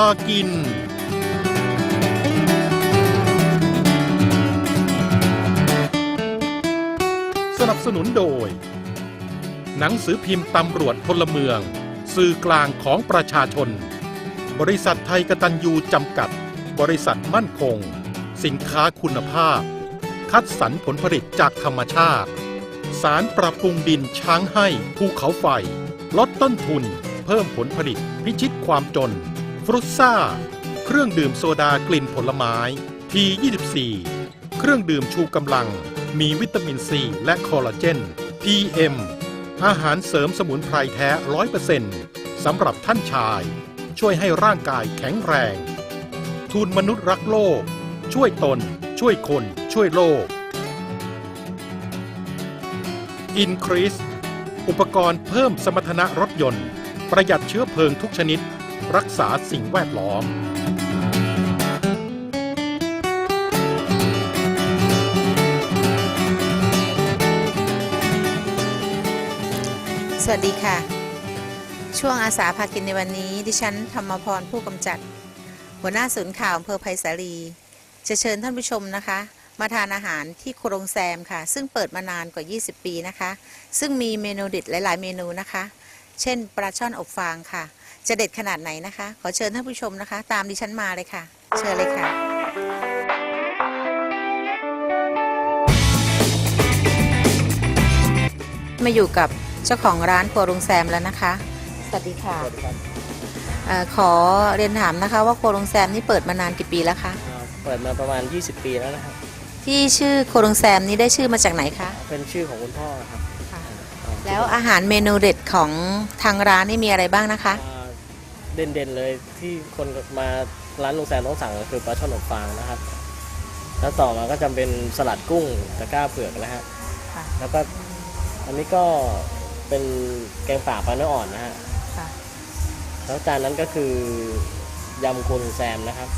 ากิน สนับสนุนโดย หนังสือพิมพ์ตำรวจพลเมือง สื่อกลางของประชาชน บริษัทไทยกตัญญูจำกัด บริษัทมั่นคง สินค้าคุณภาพ คัดสรรผลผลิตจากธรรมชาติ สารปรับปรุงดินช้างให้ภูเขาไฟ ลดต้นทุน เพิ่มผลผลิตพิชิตความจน ฟรุตซ่า เครื่องดื่มโซดากลิ่นผลไม้ P24 เครื่องดื่มชูกำลัง มีวิตามินซีและคอลลาเจน PM อาหารเสริมสมุนไพรแท้ 100%สำหรับท่านชาย ช่วยให้ร่างกายแข็งแรง ทุนมนุษย์รักโลก ช่วยตน ช่วยคน ช่วยโลก Increase อุปกรณ์เพิ่มสมรรถนะรถยนต์ ประหยัดเชื้อเพลิงทุกชนิด รักษาสิ่งแวดล้อม สวัสดีค่ะ ช่วงอาสาพากินในวันนี้ ดิฉันธรรมพรผู้กำจัด หัวหน้าศูนย์ข่าวอำเภอไผ่สาลี จะเชิญท่านผู้ชมนะคะมาทานอาหารที่โครงแซมค่ะ ซึ่งเปิดมานานกว่า 20 ปีนะคะ ซึ่งมีเมนูเด็ดหลาย ๆ เมนูนะคะ เช่นปลาช่อนอบฟางค่ะ จะเด็ดขนาดไหนนะคะ ขอเชิญท่านผู้ชมนะคะ ตามดิฉันมาเลยค่ะ เชิญเลยค่ะ มาอยู่กับเจ้าของร้านครัวโรงแซมแล้วนะคะ สวัสดีค่ะสวัสดีครับเออขอเรียนถามนะคะ ว่าครัวโรงแซมนี่เปิดมานานกี่ปีแล้วคะอ่าเปิดมาประมาณ 20 ปีแล้วนะครับ ที่ชื่อครัวโรงแซมนี้ได้ชื่อมาจากไหนคะ เป็นชื่อของคุณพ่อครับอ่าแล้วอาหารเมนูเด็ดของทางร้านนี่มีอะไรบ้างนะคะ อ่า เด่นๆเลยที่คนมาร้านลุงแซมต้องสั่งก็คือปลาช่อนอบฟางนะครับ แล้วต่อมาก็จะเป็นสลัดกุ้งตะกร้าเผือกนะฮะค่ะ แล้วก็อันนี้ก็เป็นแกงป่าปลาเนื้ออ่อนนะฮะค่ะ แล้วจานนั้นก็คือยำครัวลุงแซมนะครับ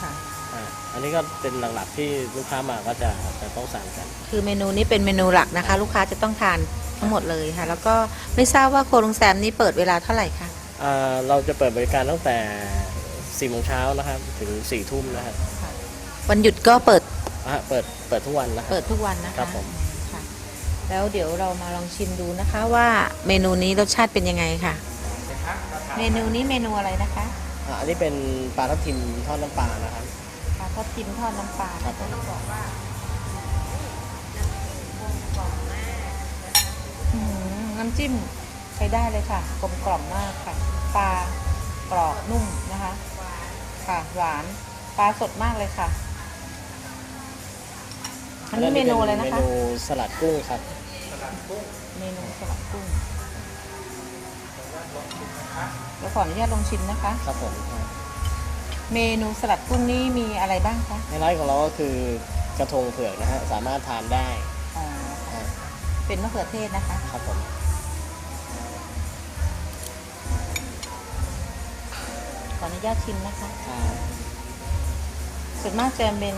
ค่ะ อ่าอันนี้ก็เป็นหลักๆที่ลูกค้ามาก็จะจะต้องสั่งกัน คือเมนูนี้เป็นเมนูหลักนะคะ ลูกค้าจะต้องทานทั้งหมดเลยค่ะ แล้วก็ไม่ทราบว่าครัวโรงแซมนี้เปิดเวลาเท่าไหร่คะอ่า เราจะเปิดบริการตั้งแต่4โมงเช้านะครับถึง4ทุ่มนะครับวันหยุดก็เปิดอะเปิดเปิดทุกวันนะครับเปิดทุกวันนะคะครับผม ค่ะ แล้วเดี๋ยวเรามาลองชิมดูนะคะว่าเมนูนี้รสชาติเป็นยังไงค่ะ เมนูนี้เมนูอะไรนะคะอะอันนี้เป็นปลาทับทิมทอดน้ำปลานะครับ ปลาทับทิมทอดน้ำปลาครับต้องบอกว่าอื้อหือน้ำจิ้ม ใช้ได้เลยค่ะกลมกล่อมมากค่ะ ปลากรอบนุ่มนะคะค่ะหวานปลาสดมากเลยค่ะ อันนี้เมนูอะไรนะเมคะนูสลัดกุ้งครับเมนูสลัดกุ้งแล้วขออนุญาตลองชิมนะคะ ครับผมเมนูสลัดกุ้งนี่มีอะไรบ้างคะในร้านของเราก็คือกระทงเผือกนะฮะ สามารถทานได้อ๋ออะเป็นมะเขือเทศนะคะ ครับผม ออนุญาตชิมนะคะอ่าส่วนมากจะเป็น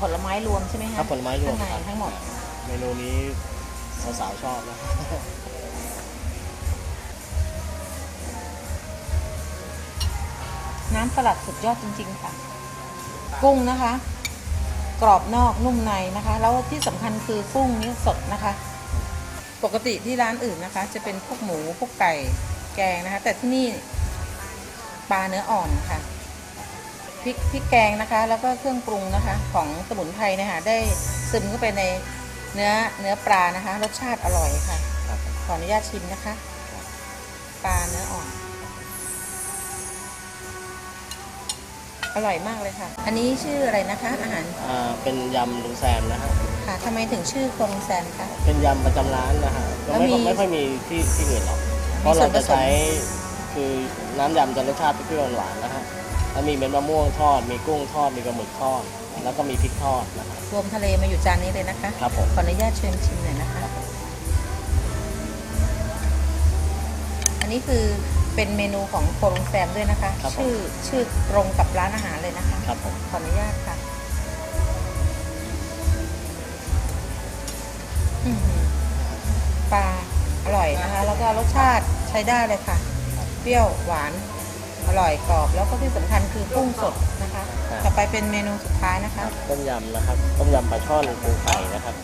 ผลไม้รวมใช่ไหมคะครับผลไม้รวมข้างครับในทั้งหมด เมนูนี้สาวๆชอบนะ น้ำสลัดสุดยอดจริง ๆ ค่ะ กุ้งนะคะ กรอบนอกนุ่มในนะคะ แล้วที่สำคัญคือกุ้งนี้สดนะคะ ปกติที่ร้านอื่นนะคะ จะเป็นพวกหมูพวกไก่แกงนะคะ แต่ที่นี่ ปลาเนื้ออ่อนค่ะ พริกพริกแกงนะคะ แล้วก็เครื่องปรุงนะคะ ของสมุนไพรเนะคะได้ซึมเข้าไปในเนื้อเนื้อปลานะคะ รสชาติอร่อยค่ะครับขออนุญาตชิมนะคะ ปลาเนื้ออ่อน อร่อยมากเลยค่ะ อันนี้ชื่ออะไรนะคะ อาหารอ่าเป็นยำลุงแซมนะฮะค่ะทำไมถึงชื่อครัวลุงแซมคะ เป็นยำประจำร้านนะฮะก็แล้วไม่มี ไม่ค่อยมีที่ที่อื่นหรอก เพมีราะส่วเรานผจะสมใช้ คือน้ำยำจะรสชาติเปรี้ยวๆหวานๆนะฮะแล้วมีเม็ดมะม่วงทอด มีกุ้งทอด มีปลาหมึกทอด แล้วก็มีพริกทอดนะครับรวมทะเลมาอยู่จานนี้เลยนะคะ ครับผมขออนุญาตเชิญชิมหน่อยนะคะ อันนี้คือเป็นเมนูของโครงแซมด้วยนะคะ ครับผม ชื่อชื่อตรงกับร้านอาหารเลยนะคะ ครับผม ขออนุญาตค่ะอื้อหือปลาอร่อยนะคะ แล้วก็รสชาติใช้ได้เลยค่ะ เปรี้ยวหวานอร่อยกรอบ แล้วก็ที่สำคัญคือกุ้งสดนะคะต่อไปเป็นเมนูสุดท้ายนะคะต้มยำนะครับ ต้มยำปลาช่อนปูไข่นะครับ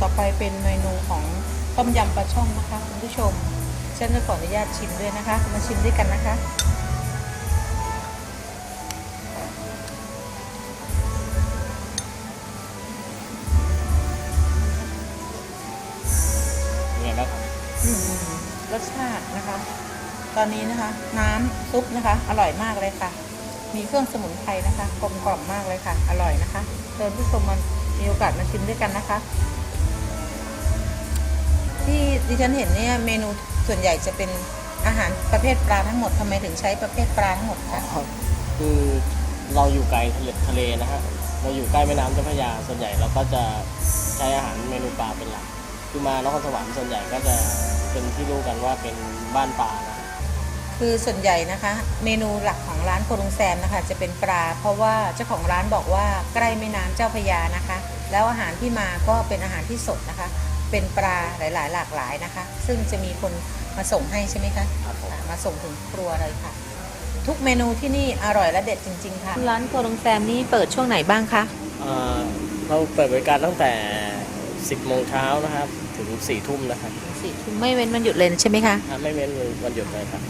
ต่อไปเป็นเมนูของต้มยำปลาช่อนนะคะคุณผู้ชมฉันจะขออนุญาตชิมด้วยนะคะ มาชิมด้วยกันนะคะ ชาตินะคะ ตอนนี้นะคะ น้ำซุปนะคะ อร่อยมากเลยค่ะ มีเครื่องสมุนไพรนะคะกลมกล่อมมากเลยค่ะ อร่อยนะคะเชิญผู้ชมมามีโอกาสมาชิมด้วยกันนะคะ ที่ดิฉันเห็นเนี่ยเมนูส่วนใหญ่จะเป็นอาหารประเภทปลาทั้งหมดทำไมถึงใช้ประเภทปลาทั้งหมดคะคือเราอยู่ไกลทะเลทะเลนะฮะเราอยู่ใกล้แม่น้ำเจ้าพระยาส่วนใหญ่เราก็จะใช้อาหารเมนูปลาเป็นหลักคือมานครสวรรค์ส่วนใหญ่ก็จะ ที่รู้กันว่าเป็นบ้านปลานะคือส่วนใหญ่นะคะ เมนูหลักของร้านโครุงแซมนะคะ จะเป็นปลา เพราะว่าเจ้าของร้านบอกว่าใกล้แม่น้ำเจ้าพระยานะคะ แล้วอาหารที่มาก็เป็นอาหารที่สดนะคะ เป็นปลาหลาย ๆ หลากหลายนะคะ ซึ่งจะมีคนมาส่งให้ใช่ไหมคะครับผมอ่ามาส่งถึงครัวเลยค่ะ ทุกเมนูที่นี่อร่อยและเด็ดจริง ๆ ค่ะ ร้านโครุงแซมนี่เปิดช่วงไหนบ้างคะ เอ่อเราเปิดบริการตั้งแต่ 10โมงเช้านะครับถึ ง4ทุ่มนะครับสี่ทุ่มไม่เว้นวันหยุดเลยใช่ไหมคะถ้าไม่เว้นวันหยุดเลยครับ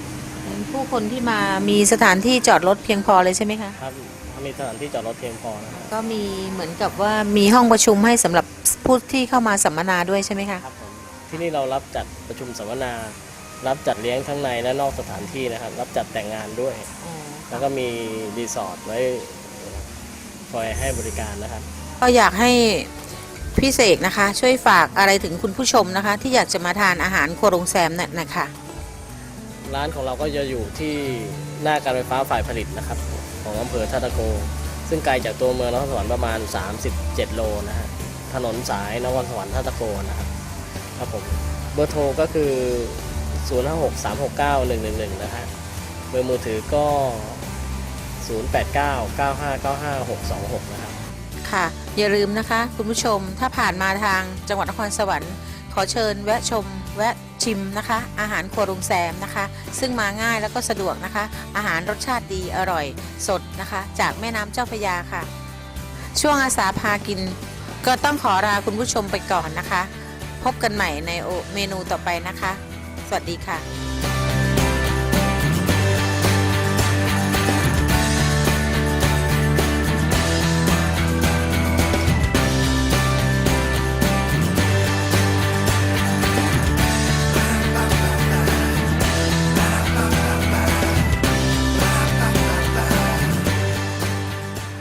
ผู้คนที่มามีสถานที่จอดรถเพียงพอเลยใช่ไหมคะครับถ้ามีสถานที่จอดรถเพียงพอนะครับก็มีเหมือนกับว่ามีห้องประชุมให้สำหรับผู้ที่เข้ามาสัมมนาด้วยใช่ไหมคะครับผมที่นี่เรารับจัดประชุมสัมมนา รับจัดเลี้ยงทั้งในและนอกสถานที่นะครับ รับจัดแต่งงานด้วยแล้วก็มีรีสอร์ทไว้คอยให้บริการนะครับก็อยากให้ พี่เสกนะคะ ช่วยฝากอะไรถึงคุณผู้ชมนะคะ ที่อยากจะมาทานอาหารครัวโรงแซมน่ะนะคะร้านของเราก็จะอยู่ที่หน้าการไฟฟ้าฝ่ายผลิตนะครับ ของอำเภอท่าตะโก ซึ่งไกลจากตัวเมืองนครสวรรค์ประมาณ 37 โลนะฮะถนนสายนครสวรรค์ท่าตะโกนะครับครับผมเบอร์โทรก็คือ 056 369 111 นะฮะเบอร์มือถือก็ 089 ค่ะ อย่าลืมนะคะ คุณผู้ชมถ้าผ่านมาทางจังหวัดนครสวรรค์ ขอเชิญแวะชม แวะชิมนะคะ อาหารครัวลุงแซมนะคะ ซึ่งมาง่ายแล้วก็สะดวกนะคะ อาหารรสชาติดีอร่อยสดนะคะ จากแม่น้ำเจ้าพระยาค่ะ ช่วงอาสาพากิน ก็ต้องขอลาคุณผู้ชมไปก่อนนะคะ พบกันใหม่ในเมนูต่อไปนะคะ สวัสดีค่ะ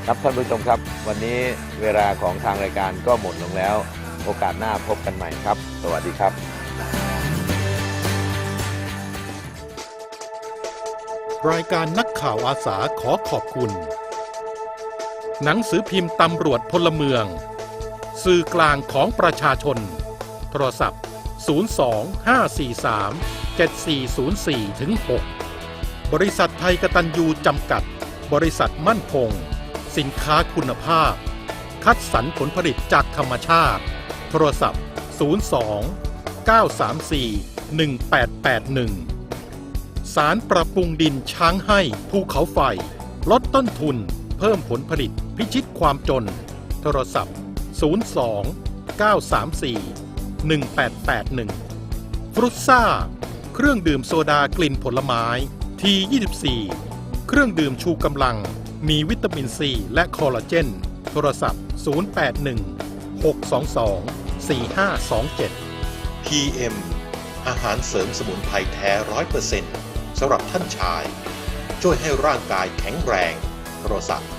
ครับท่านผู้ชมครับ วันนี้เวลาของทางรายการก็หมดลงแล้ว โอกาสหน้าพบกันใหม่ครับ สวัสดีครับรายการนักข่าวอาสาขอขอบคุณ หนังสือพิมพ์ตำรวจพลเมือง สื่อกลางของประชาชน โทรศัพท์ 02 543 7404ถึง6บริษัทไทยกตัญญูจำกัด บริษัทมั่นคง สินค้าคุณภาพ คัดสรรผลผลิตจากธรรมชาติ โทรศัพท์ 02 934 1881 สารปรับปรุงดินช้างให้ภูเขาไฟ ลดต้นทุน เพิ่มผลผลิตพิชิตความจน โทรศัพท์ 02 934 1881 ฟรุตซ่า เครื่องดื่มโซดากลิ่นผลไม้ ที 24 เครื่องดื่มชูกำลัง มีวิตามินซีและคอลลาเจน โทรศัพท์ 081 622 4527 PM อาหารเสริมสมุนไพรแท้ร้อยเปอร์เซ็นต์สำหรับท่านชาย ช่วยให้ร่างกายแข็งแรง โทรศัพท์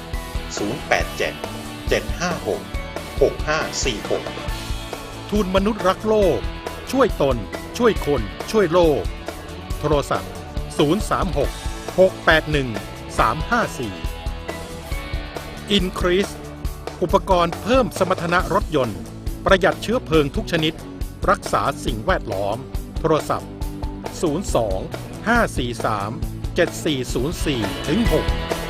087 756 6546 ทุนมนุษย์รักโลก ช่วยตน ช่วยคน ช่วยโลก โทรศัพท์ 036 681 354 Increase อุปกรณ์เพิ่มสมรรถนะรถยนต์ ประหยัดเชื้อเพลิงทุกชนิด รักษาสิ่งแวดล้อม โทรศัพท์ 02 543 7404ถึง6